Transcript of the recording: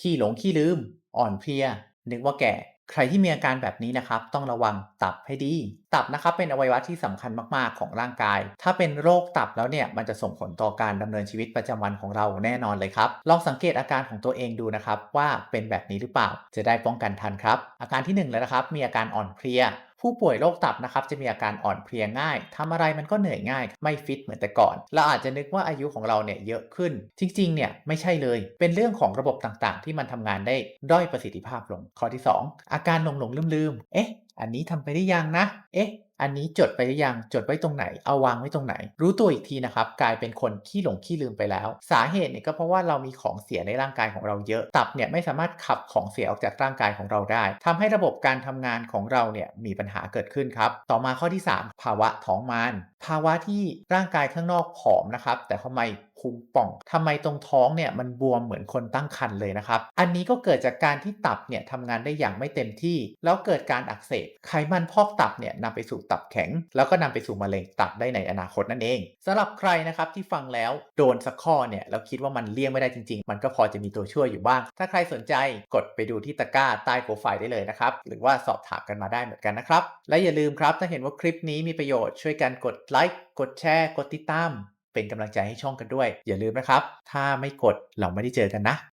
ขี้หลงขี้ลืม อ่อนเพลีย นึกว่าแก่ ใครที่มีอาการแบบนี้นะครับ ต้องระวังตับให้ดี ตับนะครับเป็นอวัยวะที่สำคัญมากๆของร่างกาย ถ้าเป็นโรคตับแล้วเนี่ยมันจะส่งผลต่อการดำเนินชีวิตประจำวันของเราแน่นอนเลยครับ ลองสังเกตอาการของตัวเองดูนะครับ ว่าเป็นแบบนี้หรือเปล่า จะได้ป้องกันทันครับ อาการที่1เลยนะครับ มีอาการอ่อนเพลีย ผู้ป่วยโรคตับนะครับจะมีอาการอ่อนเพลียง่ายทำอะไรมันก็เหนื่อยง่าย ไม่ฟิตเหมือนแต่ก่อน เราอาจจะนึกว่าอายุของเราเนี่ยเยอะขึ้น จริงๆ เนี่ยไม่ใช่เลย เป็นเรื่องของระบบต่างๆ ที่มันทำงานได้ด้อยประสิทธิภาพลง ข้อที่ 2 อาการหลงหลงลืมลืมเอ๊ะ อันนี้ทำไปได้ยังนะ เอ๊ะ อันนี้จดไปหรือยัง จดไว้ตรงไหน เอาวางไว้ตรงไหน รู้ตัวอีกทีนะครับ กลายเป็นคนขี้หลงขี้ลืมไปแล้ว สาเหตุเนี่ยก็เพราะว่าเรามีของเสียในร่างกายของเราเยอะ ตับเนี่ยไม่สามารถขับของเสียออกจากร่างกายของเราได้ทำให้ระบบการทำงานของเราเนี่ยมีปัญหาเกิดขึ้นครับ ต่อมาข้อที่ 3 ภาวะท้องมาน ภาวะที่ร่างกายข้างนอกผอมนะครับ แต่ทำไมพุงป่องทำไมตรงท้องเนี่ยมันบวมเหมือนคนตั้งครรภ์เลยนะครับ อันนี้ก็เกิดจากการที่ตับเนี่ยทำงานได้อย่างไม่เต็มที่ แล้วเกิดการอักเสบไขมันพอกตับเนี่ยนำไปสู่ตับแข็ง แล้วก็นำไปสู่มะเร็งตับได้ในอนาคตนั่นเองสำหรับใครนะครับที่ฟังแล้วโดนสักข้อเนี่ยแล้วคิดว่ามันเลี่ยงไม่ได้จริง ๆ มันก็พอจะมีตัวช่วยอยู่บ้าง ถ้าใครสนใจกดไปดูที่ตะกร้าใต้โปรไฟล์ได้เลยนะครับหรือว่าสอบถามกันมาได้เหมือนกันนะครับและอย่าลืมครับถ้าเห็นว่าคลิปนี้มีประโยชน์ช่วยกันกดไลค์ กดแชร์ กดติดตาม เป็นกำลังใจให้ช่องกันด้วย อย่าลืมนะครับ ถ้าไม่กดเราไม่ได้เจอกันนะ